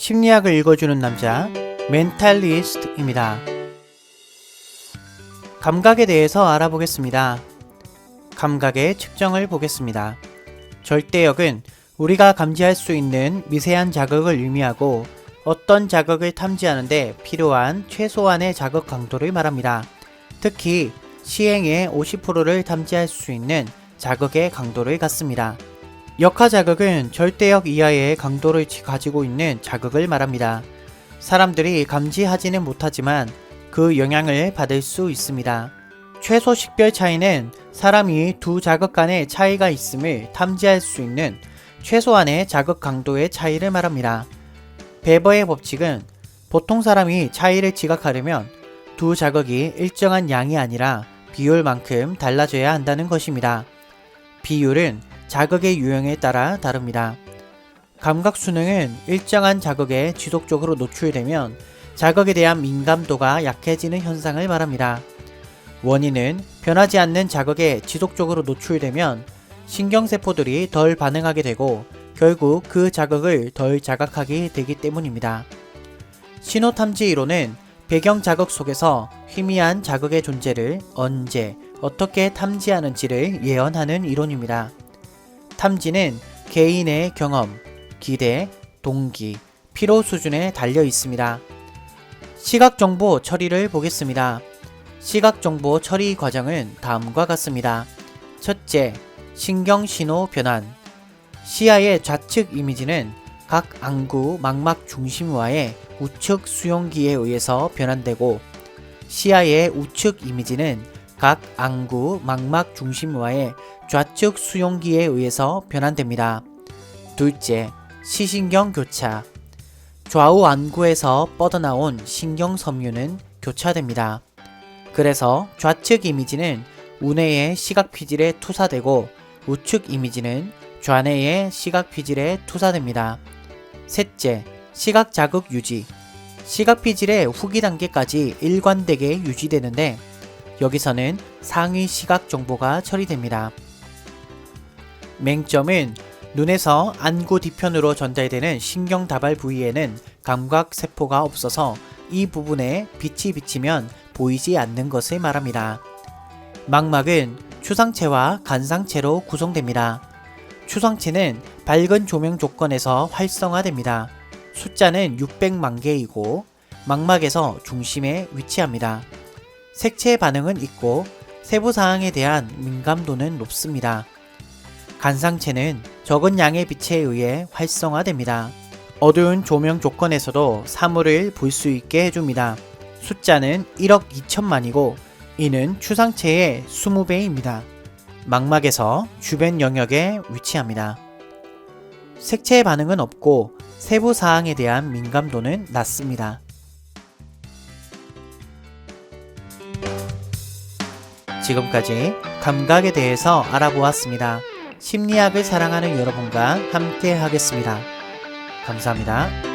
심리학을 읽어주는 남자, 멘탈리스트입니다. 감각에 대해서 알아보겠습니다. 감각의 측정을 보겠습니다. 절대역은 우리가 감지할 수 있는 미세한 자극을 의미하고 어떤 자극을 탐지하는데 필요한 최소한의 자극 강도를 말합니다. 특히 시행의 50%를 탐지할 수 있는 자극의 강도를 갖습니다. 역하 자극은 절대역 이하의 강도를 지- 가지고 있는 자극을 말합니다. 사람들이 감지하지는 못하지만 그 영향을 받을 수 있습니다. 최소 식별 차이는 사람이 두 자극 간의 차이가 있음을 탐지할 수 있는 최소한의 자극 강도의 차이를 말합니다. 베버의 법칙은 보통 사람이 차이를 지각하려면 두 자극이 일정한 양이 아니라 비율만큼 달라져야 한다는 것입니다. 비율은 자극의 유형에 따라 다릅니다. 감각 수능은 일정한 자극에 지속적으로 노출되면 자극에 대한 민감도가 약해지는 현상을 말합니다. 원인은 변하지 않는 자극에 지속적으로 노출되면 신경세포들이 덜 반응하게 되고 결국 그 자극을 덜 자각하게 되기 때문입니다. 신호탐지 이론은 배경 자극 속에서 희미한 자극의 존재를 언제, 어떻게 탐지하는지를 예언하는 이론입니다. 탐지는 개인의 경험, 기대, 동기, 피로 수준에 달려 있습니다. 시각 정보 처리를 보겠습니다. 시각 정보 처리 과정은 다음과 같습니다. 첫째, 신경 신호 변환. 시야의 좌측 이미지는 각 안구 망막 중심와의 우측 수용기에 의해서 변환되고 시야의 우측 이미지는 각 안구 망막 중심와의 좌측 수용기에 의해서 변환됩니다. 둘째, 시신경 교차. 좌우 안구에서 뻗어나온 신경 섬유는 교차됩니다. 그래서 좌측 이미지는 우뇌의 시각 피질에 투사되고 우측 이미지는 좌뇌의 시각 피질에 투사됩니다. 셋째, 시각 자극 유지. 시각 피질의 후기 단계까지 일관되게 유지되는데 여기서는 상위 시각 정보가 처리됩니다. 맹점은 눈에서 안구 뒤편으로 전달되는 신경 다발 부위에는 감각 세포가 없어서 이 부분에 빛이 비치면 보이지 않는 것을 말합니다. 망막은 추상체와 간상체로 구성됩니다. 추상체는 밝은 조명 조건에서 활성화됩니다. 숫자는 600만 개이고 망막에서 중심에 위치합니다. 색채 반응은 있고 세부 사항에 대한 민감도는 높습니다. 간상체는 적은 양의 빛에 의해 활성화됩니다. 어두운 조명 조건에서도 사물을 볼 수 있게 해줍니다. 숫자는 1억 2천만이고 이는 추상체의 20배입니다. 망막에서 주변 영역에 위치합니다. 색채 반응은 없고 세부 사항에 대한 민감도는 낮습니다. 지금까지 감각에 대해서 알아보았습니다. 심리학을 사랑하는 여러분과 함께 하겠습니다. 감사합니다.